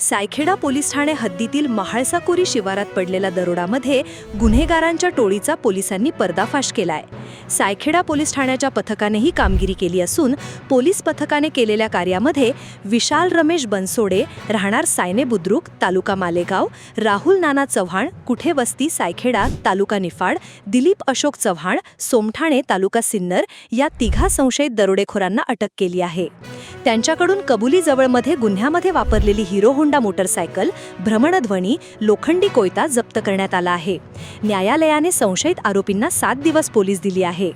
Saikheda police Thane हद्दीतील महाळसाकोरी शिवारात पडलेल्या दरोडामध्ये गुन्हेगारांच्या टोळीचा पोलिसांनी पर्दाफाश केलाय. सायखेडा पोलीस ठाण्याच्या पथकानेही कामगिरी केली असून पोलीस पथकाने केलेल्या कार्यामध्ये विशाल रमेश बनसोडे राहणार सायने बुद्रुक तालुका मालेगाव राहुल नाना चव्हाण कुठे वस्ती सायखेडा तालुका निफाड दिलीप अशोक चव्हाण सोमठाणे तालुका सिन्नर या तिघा संशयित दरोडेखोरांना अटक केली आहे. त्यांच्याकडून कबुली जवळमध्ये गुन्ह्यामध्ये वापरलेली हिरो होंडा मोटरसायकल भ्रमणध्वनी लोखंडी कोयता जप्त करण्यात आला आहे. न्यायालयाने संशयित आरोपींना सात दिवस पोलीस दिली आहे.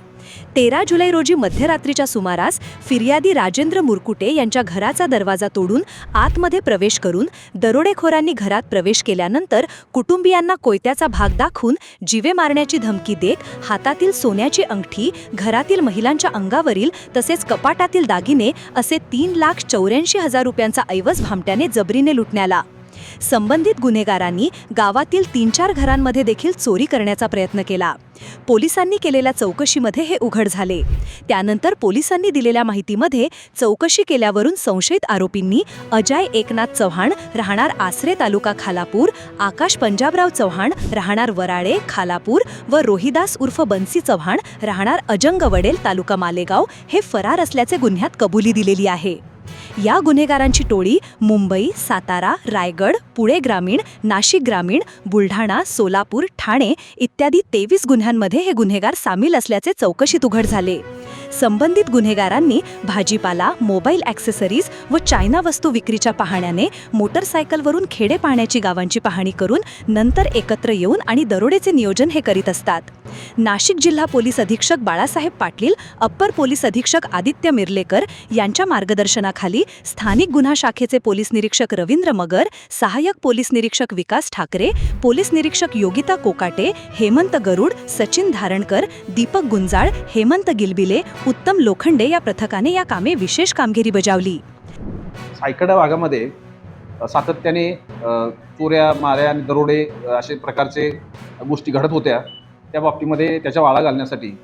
तेरा जुलै रोजी मध्यरात्रीच्या सुमारास फिर्यादी राजेंद्र मुरकुटे यांच्या घराचा दरवाजा तोडून आतमध्ये प्रवेश करून दरोडेखोरांनी घरात प्रवेश केल्यानंतर कुटुंबियांना कोयत्याचा भाग दाखवून जीवे मारण्याची धमकी देत हातातील सोन्याची अंगठी घरातील महिलांच्या अंगावरील तसेच कपाटातील दागिने असे तीन लाख चौऱ्याऐंशी हजार रुपयांचा ऐवज भामट्याने जबरीने लुटण्याला. संबंधित गुन्हेगारांनी गावातील तीन चार घरांमध्ये देखील चोरी करण्याचा प्रयत्न केला. पोलिसांनी केलेल्या चौकशीमध्ये हे उघड झाले. त्यानंतर पोलिसांनी दिलेल्या माहितीमध्ये चौकशी केल्यावरून संशयित आरोपींनी अजय एकनाथ चव्हाण राहणार आसरे तालुका खालापूर आकाश पंजाबराव चव्हाण राहणार वराळे खालापूर व रोहिदास उर्फ बन्सी चव्हाण राहणार अजंग वडेल तालुका मालेगाव हे फरार असल्याचे गुन्ह्यात कबुली दिलेली आहे. या गुन्हेगारांची टोळी मुंबई सातारा रायगड पुणे ग्रामीण नाशिक ग्रामीण बुलढाणा सोलापूर ठाणे इत्यादी तेवीस गुन्ह्यांमध्ये हे गुन्हेगार सामील असल्याचे चौकशीत उघड झाले. संबंधित गुन्हेगारांनी भाजीपाला मोबाईल ॲक्सेसरीज व चायना वस्तू विक्रीच्या पाहण्याने मोटरसायकलवरून खेडे पाहण्याची गावांची पाहणी करून नंतर एकत्र येऊन आणि दरोडेचे नियोजन हे करीत असतात. नाशिक जिल्हा पोलीस अधीक्षक बाळासाहेब पाटील अप्पर पोलीस अधीक्षक आदित्य मिर्लेकर यांच्या मार्गदर्शनाखाली स्थानिक गुन्हा शाखेचे पोलीस निरीक्षक रवींद्र मगर सहाय्यक पोलीस निरीक्षक विकास ठाकरे पोलीस निरीक्षक योगिता कोकाटे हेमंत गरुड सचिन धारणकर दीपक गुंजाळ हेमंत गिलबिले उत्तम लोखंडे या पथकाने या कामे विशेष कामगिरी बजावली. सायकडा भागामध्ये सातत्याने चोऱ्या माऱ्या आणि दरोडे असे प्रकारचे गोष्टी घडत होत्या. त्या बाबतीमध्ये त्याच्या वाळा घालण्यासाठी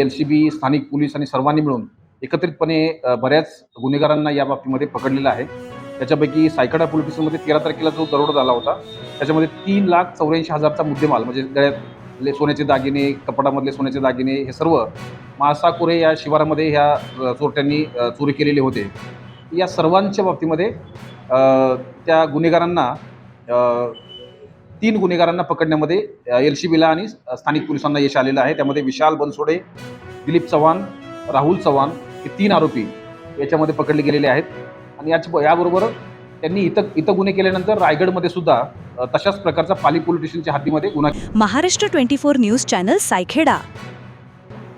एल सी बी स्थानिक पोलीस आणि सर्वांनी मिळून एकत्रितपणे बऱ्याच गुन्हेगारांना या बाबतीमध्ये पकडलेलं आहे. त्याच्यापैकी सायकडा पोलिसमध्ये तेरा तारखेला जो दरोडा झाला होता त्याच्यामध्ये तीन लाख चौऱ्याऐंशी हजारचा मुद्देमाल म्हणजे गळ्यात ले सोन्याचे दागिने कपाटामधले सोन्याचे दागिने हे सर्व माळसाकुरे या शिवारामध्ये ह्या चोरट्यांनी चोरी केलेले होते. या सर्वांच्या बाबतीमध्ये त्या गुन्हेगारांना तीन गुन्हेगारांना पकडण्यामध्ये एल सी बीला आणि स्थानिक पोलिसांना यश आलेलं आहे. त्यामध्ये विशाल बनसोडे दिलीप चव्हाण राहुल चव्हाण हे तीन आरोपी याच्यामध्ये पकडले गेलेले आहेत. आणि याच याबरोबर त्यांनी इथं इथं गुन्हे केल्यानंतर रायगडमध्ये सुद्धा तशाच प्रकारचा पाली पोलीस स्टेशनच्या गुन्हा Maharashtra twenty four news channel Saykheda.